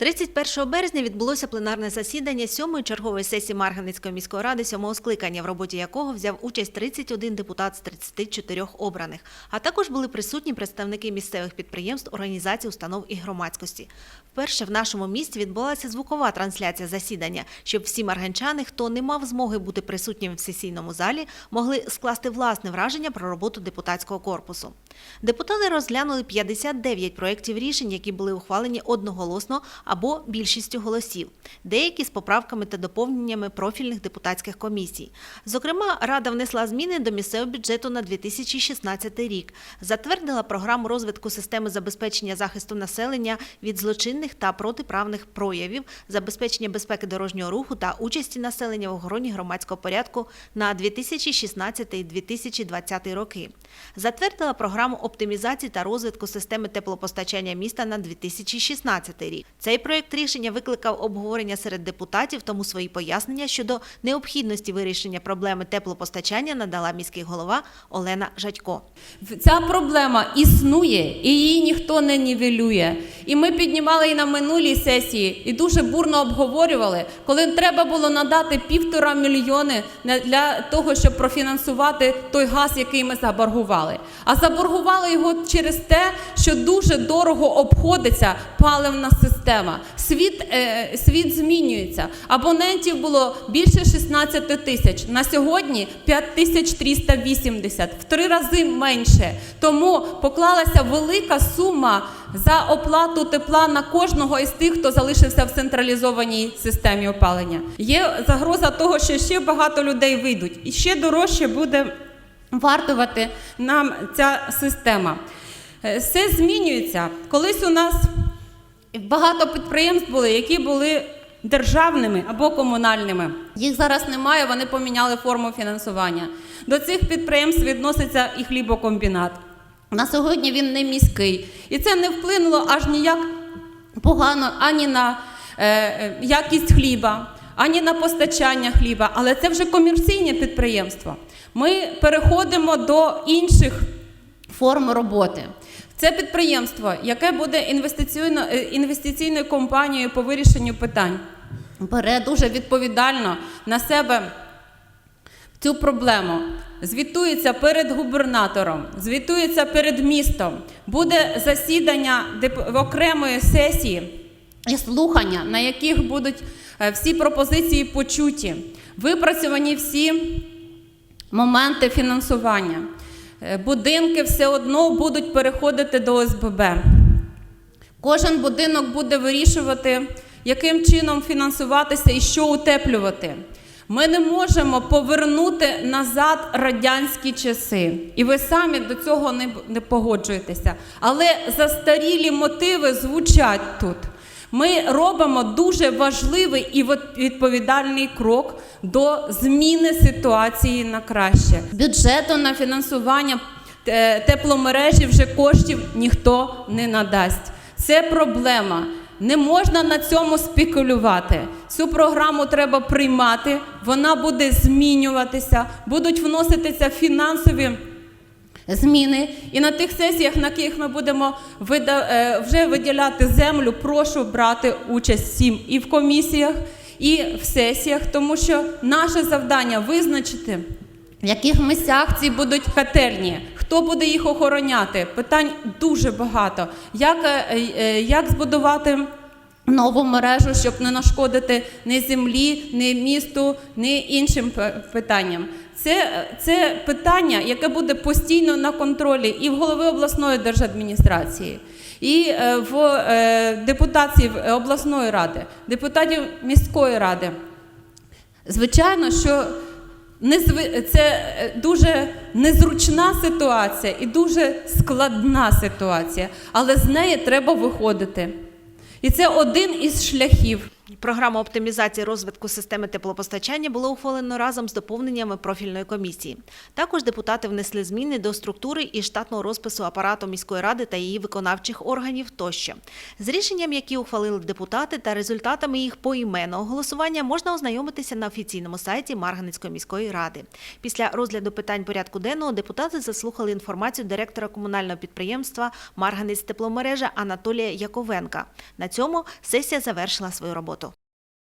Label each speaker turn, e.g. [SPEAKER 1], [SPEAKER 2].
[SPEAKER 1] 31 березня відбулося пленарне засідання сьомої чергової сесії Марганецької міської ради сьомого скликання, в роботі якого взяв участь 31 депутат з 34 обраних. А також були присутні представники місцевих підприємств, організацій, установ і громадськості. Вперше в нашому місті відбулася звукова трансляція засідання, щоб всі марганчани, хто не мав змоги бути присутнім в сесійному залі, могли скласти власне враження про роботу депутатського корпусу. Депутати розглянули 59 проєктів рішень, які були ухвалені одноголосно або більшістю голосів, деякі з поправками та доповненнями профільних депутатських комісій. Зокрема, Рада внесла зміни до місцевого бюджету на 2016 рік, затвердила програму розвитку системи забезпечення захисту населення від злочинних та протиправних проявів, забезпечення безпеки дорожнього руху та участі населення в охороні громадського порядку на 2016-2020 роки. Затвердила програму оптимізації та розвитку системи теплопостачання міста на 2016 рік. Цей проєкт рішення викликав обговорення серед депутатів, тому свої пояснення щодо необхідності вирішення проблеми теплопостачання надала міський голова Олена Жадько.
[SPEAKER 2] Ця проблема існує, і її ніхто не нівелює. І ми піднімали її на минулій сесії і дуже бурно обговорювали, коли треба було надати півтора мільйони для того, щоб профінансувати той газ, який ми заборгували. А заборгували його через те, що дуже дорого обходиться паливна система. Світ, е, світ змінюється. Абонентів було більше 16 тисяч. На сьогодні 5380, в три рази менше. Тому поклалася велика сума за оплату тепла на кожного із тих, хто залишився в централізованій системі опалення. Є загроза того, що ще багато людей вийдуть, і ще дорожче буде вартувати нам ця система. Е, Все змінюється. Колись у нас багато підприємств були, які були державними або комунальними. Їх зараз немає, вони поміняли форму фінансування. До цих підприємств відноситься і хлібокомбінат. На сьогодні він не міський. І це не вплинуло аж ніяк погано ані на е, е, якість хліба, ані на постачання хліба, але це вже комерційне підприємство. Ми переходимо до інших форм роботи. Це підприємство, яке буде інвестиційно, е, інвестиційною компанією по вирішенню питань, бере дуже відповідально на себе цю проблему. Звітується перед губернатором, звітується перед містом. Буде засідання окремої сесії і слухання, на яких будуть е, всі пропозиції почуті, випрацьовані всі моменти фінансування. Е, Будинки все одно будуть переходити до ОСББ. Кожен будинок буде вирішувати, яким чином фінансуватися і що утеплювати. Ми не можемо повернути назад радянські часи, і ви самі до цього не, не погоджуєтеся. Але застарілі мотиви звучать тут. Ми робимо дуже важливий і відповідальний крок до зміни ситуації на краще. Бюджету на фінансування е, тепломережі вже коштів ніхто не надасть. Це проблема. Не можна на цьому спекулювати. Цю програму треба приймати, вона буде змінюватися, будуть вноситися фінансові зміни. І на тих сесіях, на яких ми будемо е, вже виділяти землю, прошу брати участь всім і в комісіях, і в сесіях, тому що наше завдання визначити, в яких місцях ці будуть котельні, хто буде їх охороняти. Питань дуже багато. Як, е, е, як збудувати нову мережу, щоб не нашкодити ні землі, ні місту, ні іншим питанням. Це, це питання, яке буде постійно на контролі і в голови обласної держадміністрації, і е, в е, депутатів обласної ради, депутатів міської ради. Звичайно, що це е, дуже незручна ситуація і дуже складна ситуація, але з неї треба виходити. І це один із шляхів.
[SPEAKER 1] Програму оптимізації розвитку системи теплопостачання було ухвалено разом з доповненнями профільної комісії. Також депутати внесли зміни до структури і штатного розпису апарату міської ради та її виконавчих органів тощо. З рішенням, які ухвалили депутати, та результатами їх поіменного голосування можна ознайомитися на офіційному сайті Марганецької міської ради. Після розгляду питань порядку денного депутати заслухали інформацію директора комунального підприємства Марганець тепломережа Анатолія Яковенка. На цьому сесія завершила свою роботу.